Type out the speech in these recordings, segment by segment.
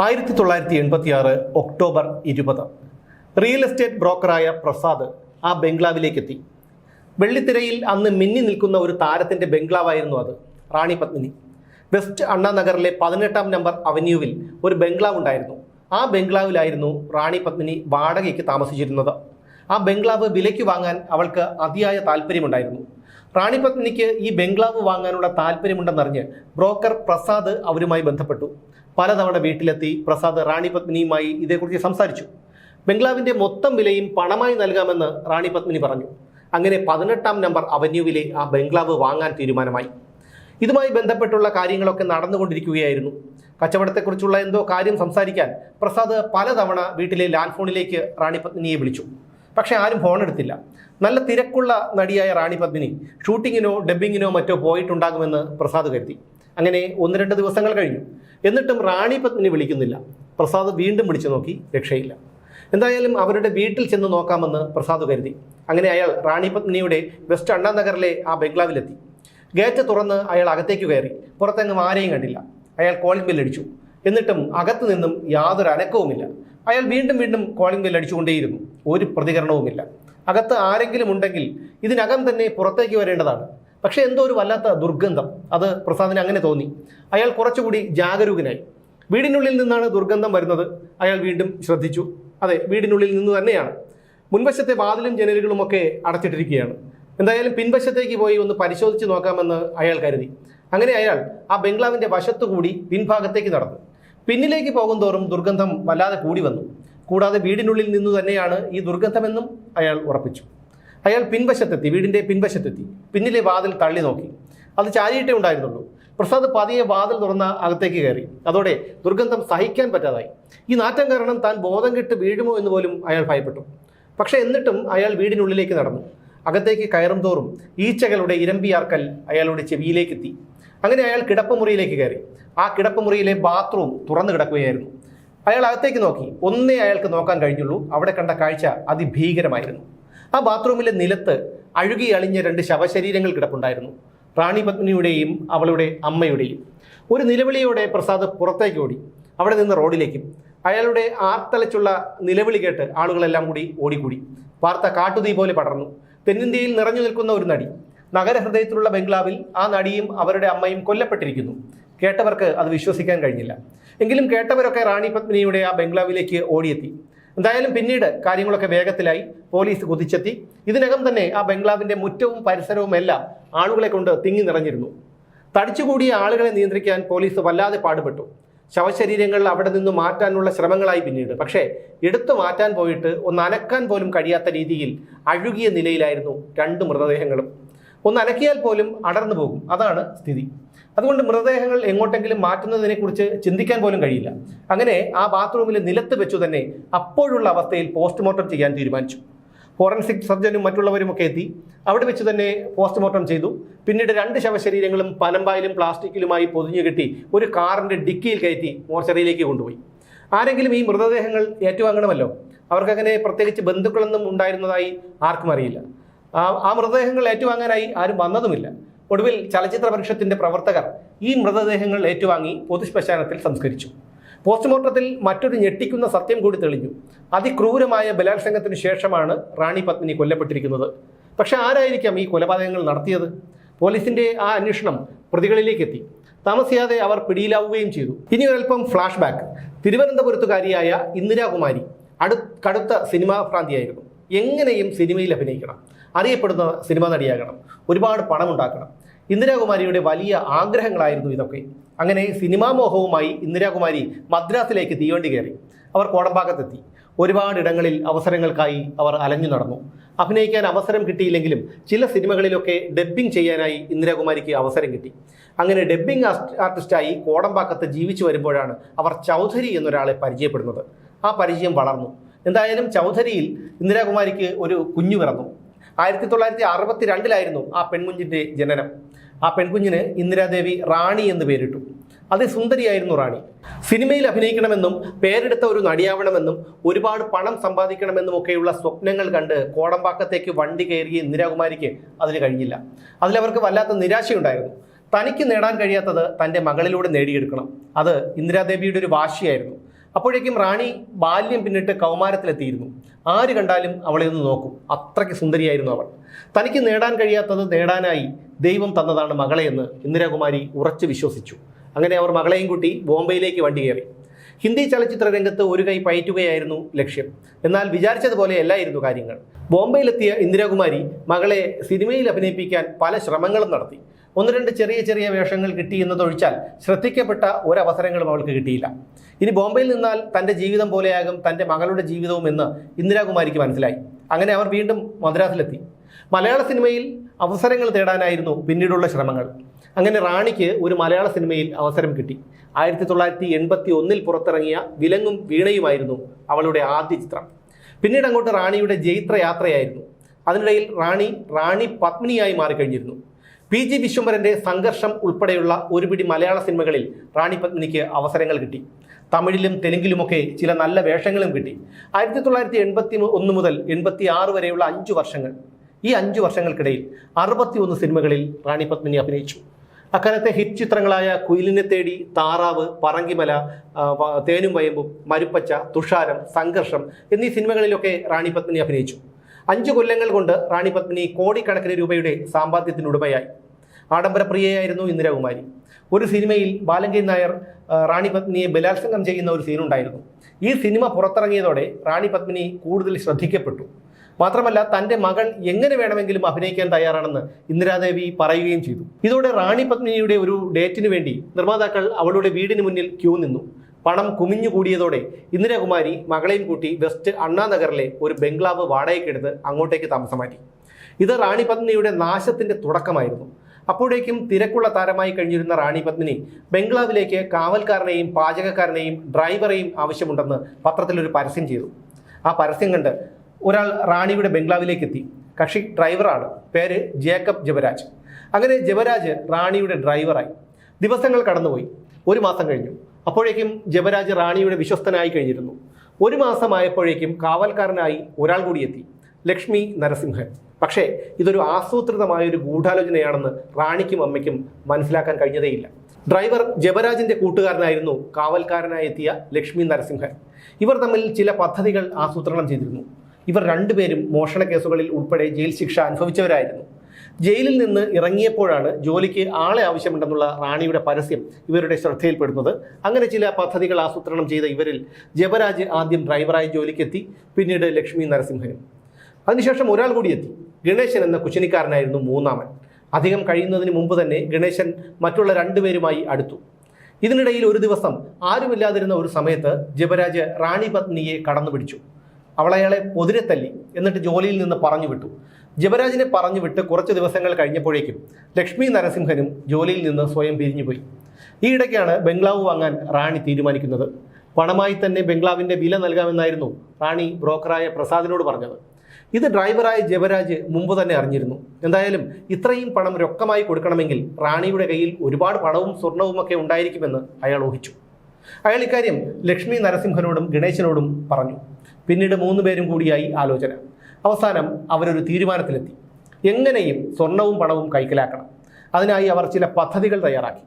ആയിരത്തി തൊള്ളായിരത്തി എൺപത്തി ആറ് ഒക്ടോബർ ഇരുപത്. റിയൽ എസ്റ്റേറ്റ് ബ്രോക്കറായ പ്രസാദ് ആ ബംഗ്ലാവിലേക്ക് എത്തി വെള്ളിത്തിരയിൽ അന്ന് മിന്നി നിൽക്കുന്ന ഒരു താരത്തിന്റെ ബംഗ്ലാവായിരുന്നു അത് റാണി പത്മിനി. വെസ്റ്റ് അണ്ണാനഗറിലെ പതിനെട്ടാം നമ്പർ അവന്യൂവിൽ ഒരു ബംഗ്ലാവ് ഉണ്ടായിരുന്നു. ആ ബംഗ്ലാവിലായിരുന്നു റാണി പത്മിനി വാടകയ്ക്ക് താമസിച്ചിരുന്നത്. ആ ബംഗ്ലാവ് വിലയ്ക്ക് വാങ്ങാൻ അവൾക്ക് അതിയായ താല്പര്യമുണ്ടായിരുന്നു. റാണി പത്മിനിക്ക് ഈ ബംഗ്ലാവ് വാങ്ങാനുള്ള താല്പര്യമുണ്ടെന്നറിഞ്ഞ് ബ്രോക്കർ പ്രസാദ് അവരുമായി ബന്ധപ്പെട്ടു. പലതവണ വീട്ടിലെത്തി പ്രസാദ് റാണി പത്മിനിയുമായി ഇതേക്കുറിച്ച് സംസാരിച്ചു. ബംഗ്ലാവിന്റെ മൊത്തം വിലയും പണമായി നൽകാമെന്ന് റാണി പത്മിനി പറഞ്ഞു. അങ്ങനെ പതിനെട്ടാം നമ്പർ അവന്യൂവിലെ ആ ബംഗ്ലാവ് വാങ്ങാൻ തീരുമാനമായി. ഇതുമായി ബന്ധപ്പെട്ടുള്ള കാര്യങ്ങളൊക്കെ നടന്നുകൊണ്ടിരിക്കുകയായിരുന്നു. കച്ചവടത്തെക്കുറിച്ചുള്ള എന്തോ കാര്യം സംസാരിക്കാൻ പ്രസാദ് പലതവണ വീട്ടിലെ ലാൻഡ് ഫോണിലേക്ക് റാണി പത്മിനിയെ വിളിച്ചു. പക്ഷേ ആരും ഫോൺ എടുത്തില്ല നല്ല തിരക്കുള്ള നടിയായ റാണി പത്മിനി ഷൂട്ടിങ്ങിനോ ഡബ്ബിങ്ങിനോ മറ്റോ പോയിട്ടുണ്ടാകുമെന്ന് പ്രസാദ് കരുതി. അങ്ങനെ ഒന്ന് രണ്ട് ദിവസങ്ങൾ കഴിഞ്ഞു. എന്നിട്ടും റാണി പത്മിനി വിളിക്കുന്നില്ല. പ്രസാദ് വീണ്ടും വിളിച്ചു നോക്കി രക്ഷയില്ല. എന്തായാലും അവരുടെ വീട്ടിൽ ചെന്ന് നോക്കാമെന്ന് പ്രസാദ് കരുതി. അങ്ങനെ അയാൾ റാണി പത്മിനിയുടെ വെസ്റ്റ് അണ്ണാനഗറിലെ ആ ബംഗ്ലാവിലെത്തി. ഗേറ്റ് തുറന്ന് അയാൾ അകത്തേക്ക് കയറി. പുറത്തെങ്ങും ആരെയും കണ്ടില്ല. അയാൾ കോളിംഗ് ബെൽ അടിച്ചു. എന്നിട്ടും അകത്തു നിന്നും യാതൊരു അനക്കവുമില്ല. അയാൾ വീണ്ടും വീണ്ടും കോളിംഗ് ബെൽ അടിച്ചുകൊണ്ടേയിരുന്നു. ഒരു പ്രതികരണവുമില്ല. അകത്ത് ആരെങ്കിലും ഉണ്ടെങ്കിൽ ഇതിനകം തന്നെ പുറത്തേക്ക് വരേണ്ടതാണ്. പക്ഷേ എന്തോ ഒരു വല്ലാത്ത ദുർഗന്ധം. അത് പ്രസാദിന് അങ്ങനെ തോന്നി. അയാൾ കുറച്ചുകൂടി ജാഗരൂകനായി. വീടിനുള്ളിൽ നിന്നാണ് ദുർഗന്ധം വരുന്നത്. അയാൾ വീണ്ടും ശ്രദ്ധിച്ചു. അതെ വീടിനുള്ളിൽ നിന്ന് തന്നെയാണ്. മുൻവശത്തെ വാതിലും ജനലുകളുമൊക്കെ അടച്ചിട്ടിരിക്കുകയാണ്. എന്തായാലും പിൻവശത്തേക്ക് പോയി ഒന്ന് പരിശോധിച്ച് നോക്കാമെന്ന് അയാൾ കരുതി. അങ്ങനെ അയാൾ ആ ബംഗ്ലാവിന്റെ വശത്തുകൂടി പിൻഭാഗത്തേക്ക് നടന്നു. പിന്നിലേക്ക് പോകും തോറും ദുർഗന്ധം വല്ലാതെ കൂടി വന്നു. കൂടാതെ വീടിനുള്ളിൽ നിന്ന് തന്നെയാണ് ഈ ദുർഗന്ധമെന്നും അയാൾ ഉറപ്പിച്ചു. അയാൾ പിൻവശത്തെത്തി വീടിന്റെ പിൻവശത്തെത്തി. പിന്നിലെ വാതിൽ തള്ളി നോക്കി. അത് ചാരിയിട്ടേ ഉണ്ടായിരുന്നുള്ളൂ. പ്രസാദ് പതിയെ വാതിൽ തുറന്ന അകത്തേക്ക് കയറി. അതോടെ ദുർഗന്ധം സഹിക്കാൻ പറ്റാതായി. ഈ നാറ്റം കാരണം താൻ ബോധം കെട്ട് വീഴുമോ എന്ന് പോലും അയാൾ ഭയപ്പെട്ടു. പക്ഷേ എന്നിട്ടും അയാൾ വീടിനുള്ളിലേക്ക് നടന്നു. അകത്തേക്ക് കയറും തോറും ഈച്ചകളുടെ ഇരമ്പിയാർക്കൽ അയാളുടെ ചെവിയിലേക്ക് എത്തി അങ്ങനെ അയാൾ കിടപ്പുമുറിയിലേക്ക് കയറി. ആ കിടപ്പുമുറിയിലെ ബാത്റൂം തുറന്നു കിടക്കുകയായിരുന്നു. അയാൾ അകത്തേക്ക് നോക്കി. ഒന്നേ അയാൾക്ക് നോക്കാൻ കഴിഞ്ഞുള്ളൂ. അവിടെ കണ്ട കാഴ്ച അതിഭീകരമായിരുന്നു. ആ ബാത്റൂമിലെ നിലത്ത് അഴുകി അളിഞ്ഞ രണ്ട് ശവശരീരങ്ങൾ കിടപ്പുണ്ടായിരുന്നു. റാണി പത്മിനിയുടെയും അവളുടെ അമ്മയുടെയും. ഒരു നിലവിളിയോടെ പ്രസാദ് പുറത്തേക്ക് ഓടി. അവിടെ നിന്ന് റോഡിലേക്കും. അയാളുടെ ആർത്തലച്ചുള്ള നിലവിളി കേട്ട് ആളുകളെല്ലാം കൂടി ഓടിക്കൂടി. വാർത്ത കാട്ടുതീ പോലെ പടർന്നു. തെന്നിന്ത്യയിൽ നിറഞ്ഞു നിൽക്കുന്ന ഒരു നടി. നഗരഹൃദയത്തിലുള്ള ബംഗ്ലാവിൽ ആ നടിയും അവരുടെ അമ്മയും കൊല്ലപ്പെട്ടിരിക്കുന്നു. കേട്ടവർക്ക് അത് വിശ്വസിക്കാൻ കഴിഞ്ഞില്ല. എങ്കിലും കേട്ടവരൊക്കെ റാണി പത്മിനിയുടെ ആ ബംഗ്ലാവിലേക്ക് ഓടിയെത്തി. എന്തായാലും പിന്നീട് കാര്യങ്ങളൊക്കെ വേഗത്തിലായി പോലീസ് കുതിച്ചെത്തി. ഇതിനകം തന്നെ ആ ബംഗ്ലാവിന്റെ മുറ്റവും പരിസരവും എല്ലാം ആളുകളെ കൊണ്ട് തിങ്ങി നിറഞ്ഞിരുന്നു. തടിച്ചുകൂടിയ ആളുകളെ നിയന്ത്രിക്കാൻ പോലീസ് വല്ലാതെ പാടുപെട്ടു. ശവശരീരങ്ങൾ അവിടെ നിന്ന് മാറ്റാനുള്ള ശ്രമങ്ങളായി പിന്നീട്. പക്ഷേ എടുത്തു മാറ്റാൻ പോയിട്ട് ഒന്ന് അനക്കാൻ പോലും കഴിയാത്ത രീതിയിൽ അഴുകിയ നിലയിലായിരുന്നു രണ്ട് മൃതദേഹങ്ങളും. ഒന്ന് അനക്കിയാൽ പോലും അടർന്നു പോകും. അതാണ് സ്ഥിതി. അതുകൊണ്ട് മൃതദേഹങ്ങൾ എങ്ങോട്ടെങ്കിലും മാറ്റുന്നതിനെക്കുറിച്ച് ചിന്തിക്കാൻ പോലും കഴിയില്ല. അങ്ങനെ ആ ബാത്റൂമിൽ നിലത്ത് വെച്ചു തന്നെ അപ്പോഴുള്ള അവസ്ഥയിൽ പോസ്റ്റ്മോർട്ടം ചെയ്യാൻ തീരുമാനിച്ചു. ഫോറൻസിക് സർജനും മറ്റുള്ളവരും ഒക്കെ എത്തി. അവിടെ വെച്ച് തന്നെ പോസ്റ്റ്മോർട്ടം ചെയ്തു. പിന്നീട് രണ്ട് ശവശരീരങ്ങളും പനമ്പായിലും പ്ലാസ്റ്റിക്കിലുമായി പൊതിഞ്ഞു കെട്ടി ഒരു കാറിന്റെ ഡിക്കിയിൽ കയറ്റി മോർച്ചറിയിലേക്ക് കൊണ്ടുപോയി. ആരെങ്കിലും ഈ മൃതദേഹങ്ങൾ ഏറ്റുവാങ്ങണമല്ലോ? അവർക്കങ്ങനെ പ്രത്യേകിച്ച് ബന്ധുക്കളൊന്നും ഉണ്ടായിരുന്നതായി ആർക്കും അറിയില്ല. ആ മൃതദേഹങ്ങൾ ഏറ്റുവാങ്ങാനായി ആരും വന്നതുമില്ല. ഒടുവിൽ ചലച്ചിത്ര പരിഷത്തിന്റെ പ്രവർത്തകർ ഈ മൃതദേഹങ്ങൾ ഏറ്റുവാങ്ങി പൊതുശ്മശാനത്തിൽ സംസ്കരിച്ചു. പോസ്റ്റ്മോർട്ടത്തിൽ മറ്റൊരു ഞെട്ടിക്കുന്ന സത്യം കൂടി തെളിഞ്ഞു. അതിക്രൂരമായ ബലാത്സംഗത്തിന് ശേഷമാണ് റാണി പത്മിനി കൊല്ലപ്പെട്ടിരിക്കുന്നത്. പക്ഷെ ആരായിരിക്കാം ഈ കൊലപാതകങ്ങൾ നടത്തിയത്? പോലീസിന്റെ ആ അന്വേഷണം പ്രതികളിലേക്ക് എത്തി താമസിയാതെ അവർ പിടിയിലാവുകയും ചെയ്തു. ഇനി ഒരൽപ്പം ഫ്ലാഷ് ബാക്ക് തിരുവനന്തപുരത്തുകാരിയായ ഇന്ദിരാകുമാരി അടു കടുത്ത സിനിമാ ഭ്രാന്തിയായിരുന്നു എങ്ങനെയും സിനിമയിൽ അഭിനയിക്കണം. അറിയപ്പെടുന്ന സിനിമാ നടിയാകണം. ഒരുപാട് പണം ഉണ്ടാക്കണം ഇന്ദിരാകുമാരിയുടെ വലിയ ആഗ്രഹങ്ങളായിരുന്നു ഇതൊക്കെ. അങ്ങനെ സിനിമാ മോഹവുമായി ഇന്ദിരാകുമാരി മദ്രാസിലേക്ക് തീവണ്ടി കയറി. അവർ കോടമ്പാക്കത്തെത്തി ഒരുപാട് ഇടങ്ങളിൽ അവസരങ്ങൾക്കായി അവർ അലഞ്ഞു നടന്നു. അഭിനയിക്കാൻ അവസരം കിട്ടിയില്ലെങ്കിലും ചില സിനിമകളിലൊക്കെ ഡബ്ബിംഗ് ചെയ്യാനായി ഇന്ദിരാകുമാരിക്ക് അവസരം കിട്ടി. അങ്ങനെ ഡബ്ബിംഗ് ആർട്ടിസ്റ്റായി കോടമ്പാക്കത്ത് ജീവിച്ചു വരുമ്പോഴാണ് അവർ ചൗധരി എന്നൊരാളെ പരിചയപ്പെടുന്നത്. ആ പരിചയം വളർന്നു. എന്തായാലും ചൗധരിയിൽ ഇന്ദിരാകുമാരിക്ക് ഒരു കുഞ്ഞു പിറന്നു. ആയിരത്തി തൊള്ളായിരത്തി അറുപത്തി രണ്ടിലായിരുന്നു ആ പെൺകുഞ്ഞിന്റെ ജനനം. ആ പെൺകുഞ്ഞിന് ഇന്ദിരാദേവി റാണി എന്ന് പേരിട്ടു. അതിസുന്ദരിയായിരുന്നു റാണി. സിനിമയിൽ അഭിനയിക്കണമെന്നും പേരെടുത്ത ഒരു നടിയാവണമെന്നും ഒരുപാട് പണം സമ്പാദിക്കണമെന്നും ഒക്കെയുള്ള സ്വപ്നങ്ങൾ കണ്ട് കോടമ്പാക്കത്തേക്ക് വണ്ടി കയറിയ ഇന്ദിരാകുമാരിക്ക് അതിന് കഴിഞ്ഞില്ല. അതിലവർക്ക് വല്ലാത്ത നിരാശയുണ്ടായിരുന്നു. തനിക്ക് നേടാൻ കഴിയാത്തത് തന്റെ മകളിലൂടെ നേടിയെടുക്കണം. അത് ഇന്ദിരാദേവിയുടെ ഒരു വാശിയായിരുന്നു. അപ്പോഴേക്കും റാണി ബാല്യം പിന്നിട്ട് കൗമാരത്തിലെത്തിയിരുന്നു. ആര് കണ്ടാലും അവളെ ഒന്ന് നോക്കും. അത്രയ്ക്ക് സുന്ദരിയായിരുന്നു അവൾ. തനിക്ക് നേടാൻ കഴിയാത്തത് നേടാനായി ദൈവം തന്നതാണ് മകളെയെന്ന് ഇന്ദിരാകുമാരി ഉറച്ചു വിശ്വസിച്ചു. അങ്ങനെ അവർ മകളെയും കൂട്ടി ബോംബെയിലേക്ക് വണ്ടി കയറി. ഹിന്ദി ചലച്ചിത്ര രംഗത്ത് ഒരു കൈ പയറ്റുകയായിരുന്നു ലക്ഷ്യം. എന്നാൽ വിചാരിച്ചതുപോലെ അല്ലായിരുന്നു കാര്യങ്ങൾ. ബോംബെയിലെത്തിയ ഇന്ദിരാകുമാരി മകളെ സിനിമയിൽ അഭിനയിപ്പിക്കാൻ പല ശ്രമങ്ങളും നടത്തി. ഒന്ന് രണ്ട് ചെറിയ ചെറിയ വേഷങ്ങൾ കിട്ടി എന്നതൊഴിച്ചാൽ ശ്രദ്ധിക്കപ്പെട്ട ഒരവസരങ്ങളും അവൾക്ക് കിട്ടിയില്ല. ഇനി ബോംബെയിൽ നിന്നാൽ തന്റെ ജീവിതം പോലെയാകും തന്റെ മകളുടെ ജീവിതവും എന്ന് ഇന്ദിരാകുമാരിക്ക് മനസ്സിലായി. അങ്ങനെ അവർ വീണ്ടും മദ്രാസിലെത്തി. മലയാള സിനിമയിൽ അവസരങ്ങൾ തേടാനായിരുന്നു പിന്നീടുള്ള ശ്രമങ്ങൾ. അങ്ങനെ റാണിക്ക് ഒരു മലയാള സിനിമയിൽ അവസരം കിട്ടി. ആയിരത്തി തൊള്ളായിരത്തി എൺപത്തി ഒന്നിൽ പുറത്തിറങ്ങിയ വിലങ്ങും വീണയുമായിരുന്നു അവളുടെ ആദ്യ ചിത്രം. പിന്നീട് അങ്ങോട്ട് റാണിയുടെ ജൈത്രയാത്രയായിരുന്നു. അതിനിടയിൽ റാണി റാണി പത്മിനിയായി മാറിക്കഴിഞ്ഞിരുന്നു. പി ജി വിശ്വംഭരന്റെ സംഘർഷം ഉൾപ്പെടെയുള്ള ഒരുപിടി മലയാള സിനിമകളിൽ റാണി പത്മിനിക്ക് അവസരങ്ങൾ കിട്ടി. തമിഴിലും തെലുങ്കിലുമൊക്കെ ചില നല്ല വേഷങ്ങളും കിട്ടി. ആയിരത്തി തൊള്ളായിരത്തി എൺപത്തി ഒന്ന് മുതൽ എൺപത്തി ആറ് വരെയുള്ള അഞ്ച് വർഷങ്ങൾ. ഈ അഞ്ച് വർഷങ്ങൾക്കിടയിൽ അറുപത്തി ഒന്ന് സിനിമകളിൽ റാണി പത്മിനി അഭിനയിച്ചു. അക്കാലത്തെ ഹിറ്റ് ചിത്രങ്ങളായ കുയിലിനെ തേടി താറാവ് പറങ്കിമല തേനും വയമ്പും മരുപ്പച്ച തുഷാരം സംഘർഷം എന്നീ സിനിമകളിലൊക്കെ റാണി പത്മിനി അഭിനയിച്ചു. അഞ്ച് കൊല്ലങ്ങൾ കൊണ്ട് റാണി പത്മിനി കോടിക്കണക്കിന് രൂപയുടെ സാമ്പാദ്യത്തിനുടമയായി. ആഡംബരപ്രിയയായിരുന്നു ഇന്ദിരാകുമാരി ഒരു സിനിമയിൽ ബാലങ്കി നായർ റാണി പത്മിനിയെ ബലാത്സംഗം ചെയ്യുന്ന ഒരു സീനുണ്ടായിരുന്നു. ഈ സിനിമ പുറത്തിറങ്ങിയതോടെ റാണി പത്മിനി കൂടുതൽ ശ്രദ്ധിക്കപ്പെട്ടു. മാത്രമല്ല തന്റെ മകൾ എങ്ങനെ വേണമെങ്കിലും അഭിനയിക്കാൻ തയ്യാറാണെന്ന് ഇന്ദിരാദേവി പറയുകയും ചെയ്തു. ഇതോടെ റാണി പത്മിനിയുടെ ഒരു ഡേറ്റിന് വേണ്ടി നിർമ്മാതാക്കൾ അവളുടെ വീടിന് മുന്നിൽ ക്യൂ നിന്നു. പണം കുമിഞ്ഞു കൂടിയതോടെ ഇന്ദിരാകുമാരി മകളെയും കൂട്ടി വെസ്റ്റ് അണ്ണാനഗറിലെ ഒരു ബംഗ്ലാവ് വാടകയ്ക്കെടുത്ത് അങ്ങോട്ടേക്ക് താമസം മാറ്റി. ഇത് റാണി പത്മിനിയുടെ നാശത്തിന്റെ തുടക്കമായിരുന്നു. അപ്പോഴേക്കും തിരക്കുള്ള താരമായി കഴിഞ്ഞിരുന്ന റാണി പത്മിനി ബംഗ്ലാവിലേക്ക് കാവൽക്കാരനെയും പാചകക്കാരനെയും ഡ്രൈവറെയും ആവശ്യമുണ്ടെന്ന് പത്രത്തിൽ ഒരു പരസ്യം ചെയ്തു. ആ പരസ്യം കണ്ട് ഒരാൾ റാണിയുടെ ബംഗ്ലാവിലേക്ക് എത്തി. കക്ഷി ഡ്രൈവറാണ്. പേര് ജേക്കബ് ജബരാജ്. അങ്ങനെ ജബരാജ് റാണിയുടെ ഡ്രൈവറായി. ദിവസങ്ങൾ കടന്നുപോയി. ഒരു മാസം കഴിഞ്ഞു. അപ്പോഴേക്കും ജബരാജ് റാണിയുടെ വിശ്വസ്തനായി കഴിഞ്ഞിരുന്നു. ഒരു മാസമായപ്പോഴേക്കും കാവൽക്കാരനായി ഒരാൾ കൂടി എത്തി. ലക്ഷ്മി നരസിംഹൻ. പക്ഷേ ഇതൊരു ആസൂത്രിതമായ ഒരു ഗൂഢാലോചനയാണെന്ന് റാണിക്കും അമ്മയ്ക്കും മനസ്സിലാക്കാൻ കഴിഞ്ഞതേയില്ല. ഡ്രൈവർ ജബരാജിന്റെ കൂട്ടുകാരനായിരുന്നു കാവൽക്കാരനായി എത്തിയ ലക്ഷ്മി നരസിംഹൻ. ഇവർ തമ്മിൽ ചില പദ്ധതികൾ ആസൂത്രണം ചെയ്തിരുന്നു. ഇവർ രണ്ടുപേരും മോഷണ കേസുകളിൽ ഉൾപ്പെടെ ജയിൽ ശിക്ഷ അനുഭവിച്ചവരായിരുന്നു. ജയിലിൽ നിന്ന് ഇറങ്ങിയപ്പോഴാണ് ജോലിക്ക് ആളെ ആവശ്യമുണ്ടെന്നുള്ള റാണിയുടെ പരസ്യം ഇവരുടെ ശ്രദ്ധയിൽപ്പെടുന്നത്. അങ്ങനെ ചില പദ്ധതികൾ ആസൂത്രണം ചെയ്ത ഇവരിൽ ജബരാജ് ആദ്യം ഡ്രൈവറായി ജോലിക്കെത്തി പിന്നീട് ലക്ഷ്മി നരസിംഹനും അതിനുശേഷം ഒരാൾ കൂടി എത്തി. ഗണേശൻ എന്ന കുശിനിക്കാരനായിരുന്നു മൂന്നാമൻ. അധികം കഴിയുന്നതിന് മുമ്പ് തന്നെ ഗണേശൻ മറ്റുള്ള രണ്ടുപേരുമായി അടുത്തു. ഇതിനിടയിൽ ഒരു ദിവസം ആരുമില്ലാതിരുന്ന ഒരു സമയത്ത് ജപരാജ് റാണി പത്നിയെ കടന്നു പിടിച്ചു അവളയാളെ പൊതിരെ തല്ലി എന്നിട്ട് ജോലിയിൽ നിന്ന് പറഞ്ഞു വിട്ടു. ജപരാജിനെ പറഞ്ഞു വിട്ട് കുറച്ച് ദിവസങ്ങൾ കഴിഞ്ഞപ്പോഴേക്കും ലക്ഷ്മി നരസിംഹനും ജോലിയിൽ നിന്ന് സ്വയം പിരിഞ്ഞുപോയി ഈ ഇടയ്ക്കാണ് ബംഗ്ലാവ് വാങ്ങാൻ റാണി തീരുമാനിക്കുന്നത്. പണമായി തന്നെ ബംഗ്ലാവിന്റെ വില നൽകാമെന്നായിരുന്നു റാണി ബ്രോക്കറായ പ്രസാദിനോട് പറഞ്ഞത്. ഇത് ഡ്രൈവറായ ജബരാജ് മുമ്പ് തന്നെ അറിഞ്ഞിരുന്നു. എന്തായാലും ഇത്രയും പണം രൊക്കമായി കൊടുക്കണമെങ്കിൽ റാണിയുടെ കയ്യിൽ ഒരുപാട് പണവും സ്വർണവും ഒക്കെ ഉണ്ടായിരിക്കുമെന്ന് അയാൾ ഊഹിച്ചു. അയാൾ ഇക്കാര്യം ലക്ഷ്മി നരസിംഹനോടും ഗണേശനോടും പറഞ്ഞു. പിന്നീട് മൂന്ന് പേരും കൂടിയായി ആലോചന. അവസാനം അവരൊരു തീരുമാനത്തിലെത്തി. എങ്ങനെയും സ്വർണവും പണവും കൈക്കലാക്കണം. അതിനായി അവർ ചില പദ്ധതികൾ തയ്യാറാക്കി.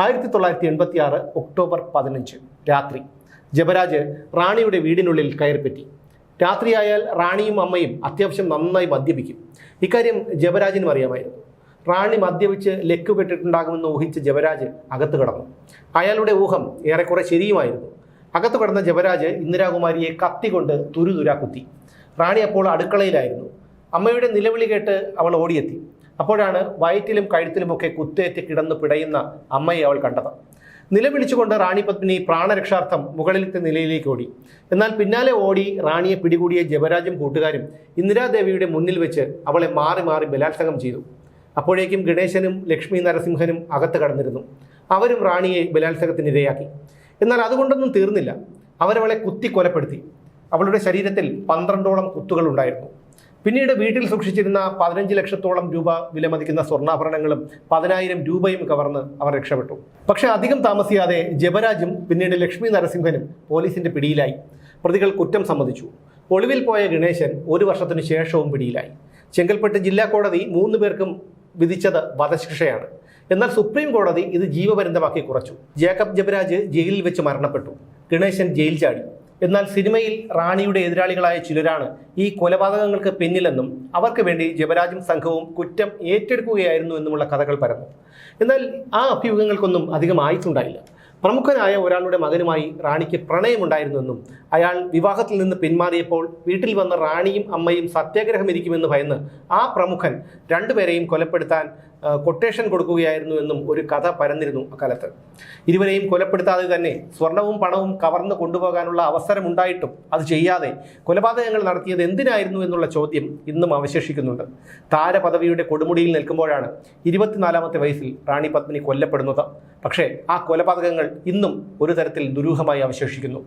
ആയിരത്തി തൊള്ളായിരത്തി എൺപത്തി ആറ് ഒക്ടോബർ പതിനഞ്ച് രാത്രി ജബരാജ് റാണിയുടെ വീടിനുള്ളിൽ കയറിപ്പറ്റി. രാത്രിയായാൽ റാണിയും അമ്മയും അത്യാവശ്യം നന്നായി മദ്യപിക്കും. ഇക്കാര്യം ജവരാജിനും അറിയാമായിരുന്നു. റാണി മദ്യപിച്ച് ലെക്ക് പെട്ടിട്ടുണ്ടാകുമെന്ന് ഊഹിച്ച് ജവരാജ് അകത്ത് കടന്നു. അയാളുടെ ഊഹം ഏറെക്കുറെ ശരിയുമായിരുന്നു. അകത്ത് കടന്ന ജവരാജ് ഇന്ദിരാകുമാരിയെ കത്തികൊണ്ട് തുരുതുരാ കുത്തി. റാണി അപ്പോൾ അടുക്കളയിലായിരുന്നു. അമ്മയുടെ നിലവിളി കേട്ട് അവൾ ഓടിയെത്തി. അപ്പോഴാണ് വയറ്റിലും കഴുത്തിലുമൊക്കെ കുത്തേറ്റ് കിടന്ന് പിടയുന്ന അമ്മയെ അവൾ കണ്ടത്. നിലവിളിച്ചുകൊണ്ട് റാണി പത്മിനി പ്രാണരക്ഷാർത്ഥം മുകളിലത്തെ നിലയിലേക്ക് ഓടി. എന്നാൽ പിന്നാലെ ഓടി റാണിയെ പിടികൂടിയ ജബരാജും കൂട്ടുകാരും ഇന്ദിരാദേവിയുടെ മുന്നിൽ വെച്ച് അവളെ മാറി മാറി ബലാത്സംഗം ചെയ്തു. അപ്പോഴേക്കും ഗണേശനും ലക്ഷ്മി നരസിംഹനും അകത്ത് കടന്നിരുന്നു. അവരും റാണിയെ ബലാത്സംഗത്തിനിരയാക്കി. എന്നാൽ അതുകൊണ്ടൊന്നും തീർന്നില്ല. അവരവളെ കുത്തി കൊലപ്പെടുത്തി അവളുടെ ശരീരത്തിൽ പന്ത്രണ്ടോളം കുത്തുകൾ ഉണ്ടായിരുന്നു പിന്നീട് വീട്ടിൽ സൂക്ഷിച്ചിരുന്ന പതിനഞ്ച് ലക്ഷത്തോളം രൂപ വിലമതിക്കുന്ന സ്വർണാഭരണങ്ങളും പതിനായിരം രൂപയും കവർന്ന് അവർ രക്ഷപ്പെട്ടു. പക്ഷെ അധികം താമസിയാതെ ജബരാജും പിന്നീട് ലക്ഷ്മി നരസിംഹനും പോലീസിന്റെ പിടിയിലായി. പ്രതികൾ കുറ്റം സമ്മതിച്ചു. ഒളിവിൽ പോയ ഗണേശൻ ഒരു വർഷത്തിനു ശേഷവും പിടിയിലായി. ചെങ്കൽപ്പെട്ട് ജില്ലാ കോടതി മൂന്ന് പേർക്കും വിധിച്ചത് വധശിക്ഷയാണ്. എന്നാൽ സുപ്രീം കോടതി ഇത് ജീവപര്യന്തമാക്കി കുറച്ചു. ജേക്കബ് ജബരാജ് ജയിലിൽ വെച്ച് മരണപ്പെട്ടു. ഗണേശൻ ജയിൽ ചാടി. എന്നാൽ സിനിമയിൽ റാണിയുടെ എതിരാളികളായ ചിലരാണ് ഈ കൊലപാതകങ്ങൾക്ക് പിന്നിലെന്നും അവർക്ക് വേണ്ടി ജബരാജും സംഘവും കുറ്റം ഏറ്റെടുക്കുകയായിരുന്നു എന്നുമുള്ള കഥകൾ പരന്നു. എന്നാൽ ആ അഭ്യൂഹങ്ങൾക്കൊന്നും അധികം ആയിട്ടുണ്ടായില്ല പ്രമുഖനായ ഒരാളുടെ മകനുമായി റാണിക്ക് പ്രണയമുണ്ടായിരുന്നുവെന്നും അയാൾ വിവാഹത്തിൽ നിന്ന് പിന്മാറിയപ്പോൾ വീട്ടിൽ വന്ന റാണിയും അമ്മയും സത്യാഗ്രഹം ഇരിക്കുമെന്ന് ഭയന്ന് ആ പ്രമുഖൻ രണ്ടുപേരെയും കൊലപ്പെടുത്താൻ കൊട്ടേഷൻ കൊടുക്കുകയായിരുന്നു എന്നും ഒരു കഥ പരന്നിരുന്നു അക്കാലത്ത്. ഇരുവരെയും കൊലപ്പെടുത്താതെ തന്നെ സ്വർണവും പണവും കവർന്നു കൊണ്ടുപോകാനുള്ള അവസരമുണ്ടായിട്ടും അത് ചെയ്യാതെ കൊലപാതകങ്ങൾ നടത്തിയത് എന്തിനായിരുന്നു എന്നുള്ള ചോദ്യം ഇന്നും അവശേഷിക്കുന്നുണ്ട്. താരപദവിയുടെ കൊടുമുടിയിൽ നിൽക്കുമ്പോഴാണ് ഇരുപത്തിനാലാമത്തെ വയസ്സിൽ റാണി പത്മിനി കൊല്ലപ്പെടുന്നത്. പക്ഷേ ആ കൊലപാതകങ്ങൾ ഇന്നും ഒരു തരത്തിൽ ദുരൂഹമായി അവശേഷിക്കുന്നു.